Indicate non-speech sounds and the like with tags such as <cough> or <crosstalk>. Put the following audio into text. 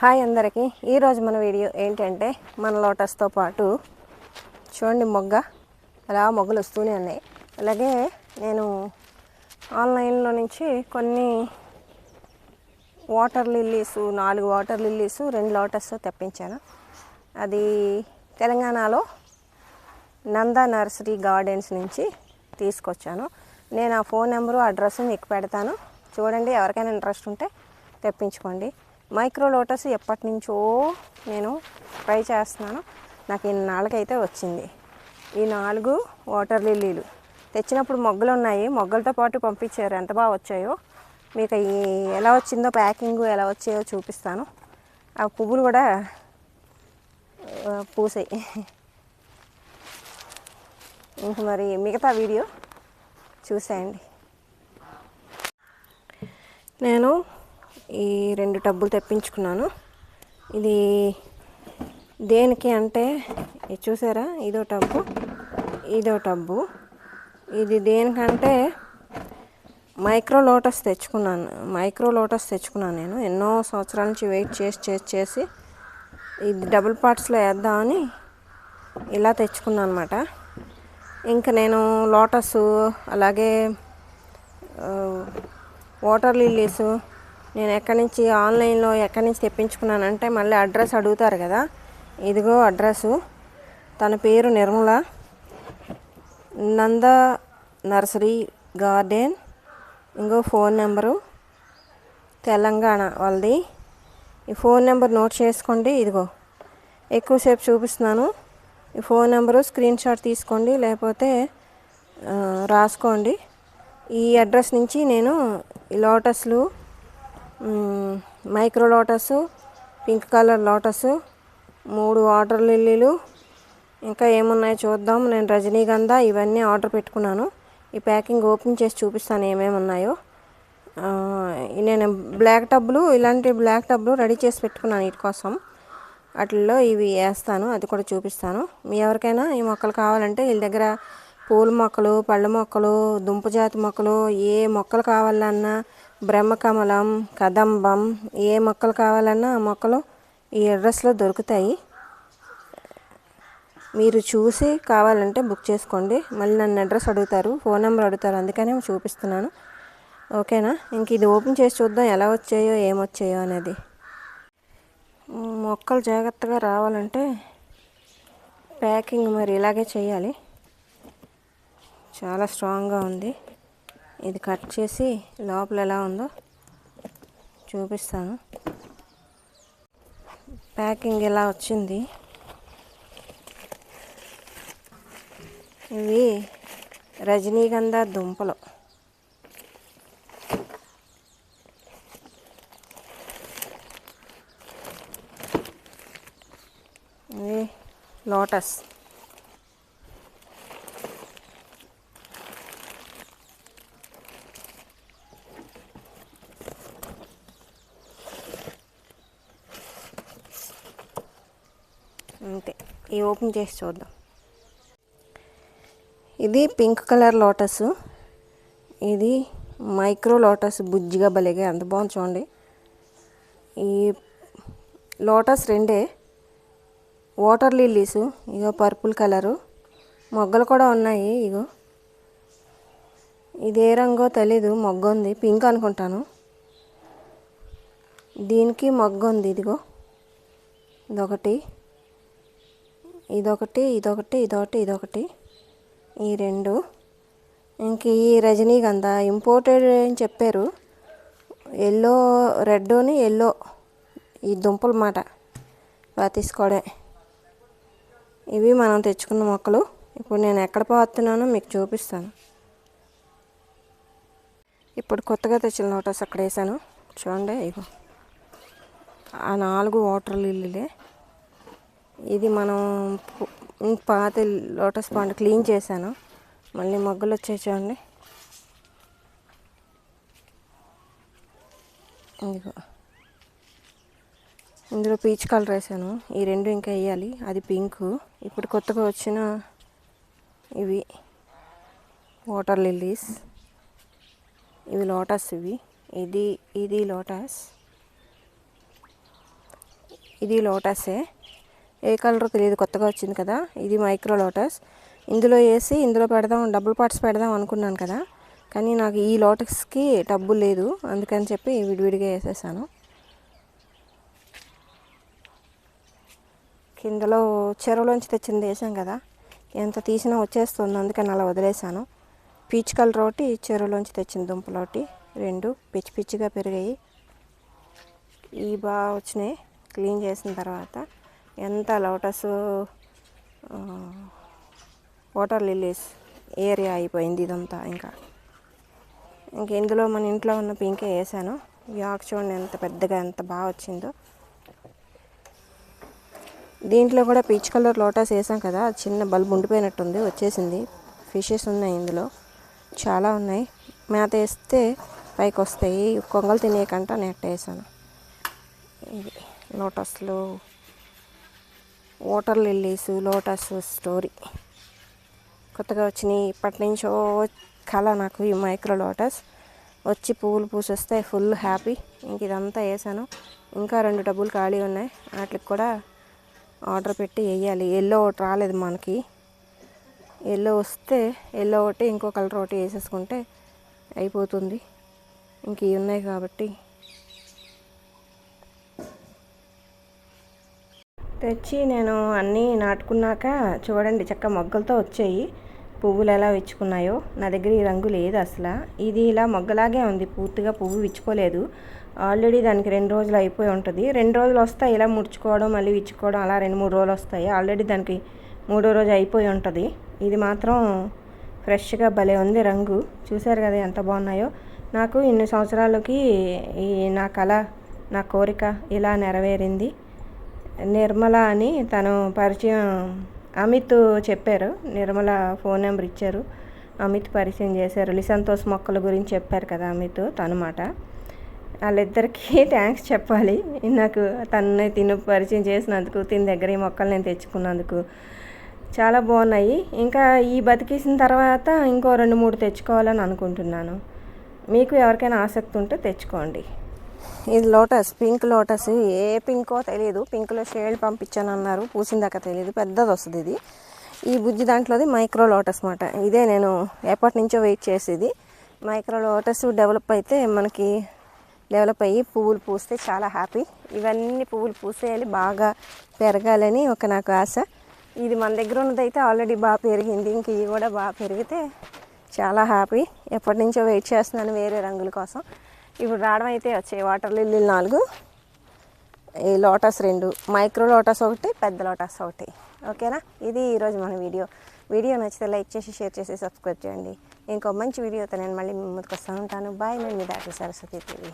Hi అందరికీ. ఈరోజు మన వీడియో ఏంటంటే మన లోటస్తో పాటు చూడండి మొగ్గ. అలా మొగ్గలు వస్తూనే ఉన్నాయి. అలాగే నేను ఆన్లైన్లో నుంచి కొన్ని వాటర్ లిల్లీస్ నాలుగు వాటర్ లిల్లీస్ రెండు లోటస్ తెప్పించాను. అది తెలంగాణలో నందా నర్సరీ గార్డెన్స్ నుంచి తీసుకొచ్చాను. నేను ఆ ఫోన్ నెంబరు అడ్రస్ మీకు పెడతాను. చూడండి ఎవరికైనా ఇంట్రెస్ట్ ఉంటే తెప్పించుకోండి. మైక్రో లోటస్ ఎప్పటి నుంచో నేను ట్రై చేస్తున్నాను. నాకు ఈ నాలుగైతే వచ్చింది. ఈ నాలుగు వాటర్ లిల్లీలు. తెచ్చినప్పుడు మొగ్గలు ఉన్నాయి. మొగ్గలతో పాటు పంపించారు. ఎంత బాగా వచ్చాయో. మీకు ఈ ఎలా వచ్చిందో ప్యాకింగ్ ఎలా వచ్చాయో చూపిస్తాను. ఆ పువ్వులు కూడా పూసాయి ఇంక మరి మిగతా వీడియో చూసేయండి. నేను ఈ రెండు టబ్బులు తెప్పించుకున్నాను. ఇది దేనికి అంటే చూసారా? ఇదో టబ్బు ఇదో టబ్బు. ఇది దేనికంటే మైక్రో లోటస్ తెచ్చుకున్నాను మైక్రో లోటస్ తెచ్చుకున్నాను నేను. ఎన్నో సంవత్సరాల నుంచి వెయిట్ చేసి చేసి చేసి ఇది డబుల్ పార్ట్స్లో వేద్దామని ఇలా తెచ్చుకున్నాను అనమాట ఇంకా నేను లోటస్ అలాగే వాటర్ లిల్లీస్ నేను ఎక్కడి నుంచి ఆన్లైన్లో ఎక్కడి నుంచి తెప్పించుకున్నానంటే మళ్ళీ అడ్రస్ అడుగుతారు కదా. ఇదిగో అడ్రస్సు. తన పేరు నిర్మల. Nanda nursery garden. ఇంకో ఫోన్ నెంబరు. తెలంగాణ వాళ్ళది. ఈ ఫోన్ నెంబర్ నోట్ చేసుకోండి. ఇదిగో. ఎక్కువసేపు చూపిస్తున్నాను. ఈ ఫోన్ నెంబరు స్క్రీన్ షాట్ తీసుకోండి. లేకపోతే రాసుకోండి. ఈ అడ్రస్ నుంచి నేను ఈ లోటస్లు micro lotus pink colour lotus మూడు వాటర్ లిల్లీలు ఇంకా ఏమున్నాయో చూద్దాం. నేను రజనీగంధ ఇవన్నీ ఆర్డర్ పెట్టుకున్నాను. ఈ ప్యాకింగ్ ఓపెన్ చేసి చూపిస్తాను ఏమేమి ఉన్నాయో. నేను బ్లాక్ టబ్లు ఇలాంటి బ్లాక్ టబ్లు రెడీ చేసి పెట్టుకున్నాను వీటి కోసం. వాటిల్లో ఇవి వేస్తాను అది కూడా చూపిస్తాను. మీ ఎవరికైనా ఈ మొక్కలు కావాలంటే వీళ్ళ దగ్గర పూల మొక్కలు పళ్ళ మొక్కలు దుంపజాతి మొక్కలు ఏ మొక్కలు కావాలన్నా బ్రహ్మకమలం కదంబం ఏ మొక్కలు కావాలన్నా ఆ మొక్కలు ఈ అడ్రస్లో దొరుకుతాయి. మీరు చూసి కావాలంటే బుక్ చేసుకోండి. మళ్ళీ నన్ను అడ్రస్ అడుగుతారు ఫోన్ నెంబర్ అడుగుతారు అందుకనే చూపిస్తున్నాను. ఓకేనా? ఇంక ఇది ఓపెన్ చేసి చూద్దాం ఎలా వచ్చాయో ఏమొచ్చాయో అనేది. మొక్కలు జాగ్రత్తగా రావాలంటే ప్యాకింగ్ మరి ఇలాగే చేయాలి. చాలా స్ట్రాంగ్గా ఉంది. ఇది కట్ చేసి లోపల ఎలా ఉందో చూపిస్తాను. ప్యాకింగ్ ఎలా వచ్చింది? ఇవి రజనీగంధ దుంపలు. ఇది లోటస్. ఇవి ఓపెన్ చేసి చూద్దాం. ఇది పింక్ కలర్ లోటస్. ఇది మైక్రో లోటస్ బుజ్జిగా భలేగా ఎంత బాగుంది చూడండి. ఈ లోటస్ రెండే. వాటర్ లిల్లీస్ ఇగో పర్పుల్ కలరు. మొగ్గలు కూడా ఉన్నాయి ఇగో. ఇది ఏ రంగో తెలీదు మొగ్గ ఉంది. పింక్ అనుకుంటాను. దీనికి మొగ్గ ఉంది ఇదిగో. ఇదొకటి. ఇదొకటి ఇదొకటి ఇదొకటి ఇదొకటి. ఈ రెండు. ఇంక ఈ రజనీగంధ ఇంపోర్టెడ్ అని చెప్పారు. ఎల్లో రెడ్ని ఎల్లో. ఈ దుంపల మాట. బాగా తీసుకోవడే ఇవి మనం తెచ్చుకున్న మొక్కలు. ఇప్పుడు నేను ఎక్కడ పోతున్నానో మీకు చూపిస్తాను. ఇప్పుడు కొత్తగా తెచ్చిన లోటస్ అక్కడ వేసాను. చూడండి ఇగో. ఆ నాలుగు వాటర్ లిల్లీలే. ఇది మనం పాత లోటస్ పాండ్ క్లీన్ చేశాను. మళ్ళీ మొగ్గలు వచ్చాయి చూడండి. ఇదిగో. ఇందులో పీచ్ కలర్ వేసాను. ఈ రెండు ఇంకా వేయాలి. అది పింక్. ఇప్పుడు కొత్తగా వచ్చిన ఇవి వాటర్ లిల్లీస్. ఇవి లోటస్ ఇవి. ఇది ఇది లోటస్. ఇది లోటసే. ఏ కలర్ తెలియదు కొత్తగా వచ్చింది కదా. ఇది మైక్రో లోటస్. ఇందులో వేసి ఇందులో పెడదాం డబుల్ పార్ట్స్ పెడదాం అనుకున్నాను కదా. కానీ నాకు ఈ లోటస్కి డబ్బు లేదు. అందుకని చెప్పి విడివిడిగా వేసేసాను. కిందలో చెరువులోంచి తెచ్చింది వేసాం కదా. ఎంత తీసినా వచ్చేస్తుంది. అందుకని అలా వదిలేసాను. పీచ్ కలర్ ఒకటి చెరువులోంచి తెచ్చిన దుంపలు ఒకటి రెండు పిచ్చి పిచ్చిగా పెరిగాయి. ఈ బాగా వచ్చినాయి. క్లీన్ చేసిన తర్వాత ఎంత లోటస్ వాటర్ లిల్లీస్ ఏరియా అయిపోయింది ఇదంతా ఇంకా. ఇంక ఇందులో మన ఇంట్లో ఉన్న పింకే వేసాను. ఈ ఆకు చూడండి ఎంత పెద్దగా ఎంత బాగా వచ్చిందో. దీంట్లో కూడా పీచ్ కలర్ లోటస్ వేసాం కదా చిన్న బల్బ్ ఉండిపోయినట్టుంది వచ్చేసింది. ఫిషెస్ ఉన్నాయి ఇందులో చాలా ఉన్నాయి. మేత వేస్తే పైకి వస్తాయి కొంగలు తినేయకంట నెట్ వేసాను. ఇది లోటస్లు. Water lilies lotus story. కొత్తగా వచ్చినాయి. ఇప్పటి నుంచో కళ నాకు ఈ మైక్రో లోటస్. వచ్చి పువ్వులు పూసొస్తే ఫుల్ హ్యాపీ. ఇంక ఇదంతా వేసాను ఇంకా రెండు డబ్బులు ఖాళీ ఉన్నాయి. వాటికి కూడా ఆర్డర్ పెట్టి వేయాలి. ఎల్లో ఒకటి రాలేదు మనకి. ఎల్లో వస్తే ఎల్లో ఒకటి ఇంకో కలర్ ఒకటి వేసేసుకుంటే అయిపోతుంది. ఇంక ఇవి ఉన్నాయి కాబట్టి తెచ్చి నేను అన్నీ నాటుకున్నాక చూడండి చక్క మొగ్గలతో వచ్చాయి. పువ్వులు ఎలా విచ్చుకున్నాయో. నా దగ్గర ఈ రంగు లేదు అసలు. ఇది ఇలా మొగ్గలాగే ఉంది. పూర్తిగా పువ్వు విచ్చుకోలేదు. ఆల్రెడీ దానికి రెండు రోజులు అయిపోయి ఉంటుంది. రెండు రోజులు వస్తాయి ఇలా ముడుచుకోవడం మళ్ళీ విచ్చుకోవడం అలా రెండు మూడు రోజులు వస్తాయి. ఆల్రెడీ దానికి మూడో రోజు అయిపోయి ఉంటుంది. ఇది మాత్రం ఫ్రెష్గా భలే ఉంది రంగు. చూసారు కదా ఎంత బాగున్నాయో. నాకు ఇన్ని సంవత్సరాలకి ఈ నా కళ నా కోరిక ఇలా నెరవేరింది. నిర్మల అని తను పరిచయం అమిత్ చెప్పారు. నిర్మల ఫోన్ నెంబర్ ఇచ్చారు. అమిత్ పరిచయం చేశారు. లిసంతోష్ మొక్కల గురించి చెప్పారు కదా అమిత్ తనమాట వాళ్ళిద్దరికీ <laughs> థ్యాంక్స్ చెప్పాలి. నాకు తనని తిను పరిచయం చేసినందుకు తిని దగ్గర ఈ మొక్కలు నేను తెచ్చుకున్నందుకు చాలా బాగున్నాయి. ఇంకా ఈ బతికేసిన తర్వాత ఇంకో రెండు మూడు తెచ్చుకోవాలని అనుకుంటున్నాను. మీకు ఎవరికైనా ఆసక్తి ఉంటే తెచ్చుకోండి. ఇది లోటస్ పింక్ లోటస్. ఏ పింకో తెలియదు పింక్లో షేడ్ పంపించాను అన్నారు పూసిందాక తెలియదు పెద్దది వస్తుంది ఇది. ఈ బుజ్జి దాంట్లోది మైక్రో లోటస్ మాట. ఇదే నేను ఎప్పటి నుంచో వెయిట్ చేసేది. మైక్రో లోటస్ డెవలప్ అయితే మనకి డెవలప్ అయ్యి పువ్వులు పూస్తే చాలా హ్యాపీ. ఇవన్నీ పువ్వులు పూసేయాలి బాగా పెరగాలని ఒక నాకు ఆశ. ఇది మన దగ్గర ఉన్నదైతే ఆల్రెడీ బాగా పెరిగింది. ఇంక ఇవి కూడా బాగా పెరిగితే చాలా హ్యాపీ. ఎప్పటి నుంచో వెయిట్ చేస్తున్నాను వేరే రంగుల కోసం. ఇప్పుడు రావడం అయితే వచ్చాయి. వాటర్ లిల్లీలు నాలుగు ఈ లోటస్ రెండు మైక్రో లోటస్ ఒకటి పెద్ద లోటస్ ఒకటి. ఓకేనా? ఇది ఈరోజు మన వీడియో. వీడియో నచ్చితే లైక్ చేసి షేర్ చేసి సబ్స్క్రైబ్ చేయండి. ఇంకో మంచి వీడియోతో నేను మళ్ళీ మీ ముందుకు వస్తూ ఉంటాను. బాయ్ నేను మీ దాటి సరస్వతి టీవీ.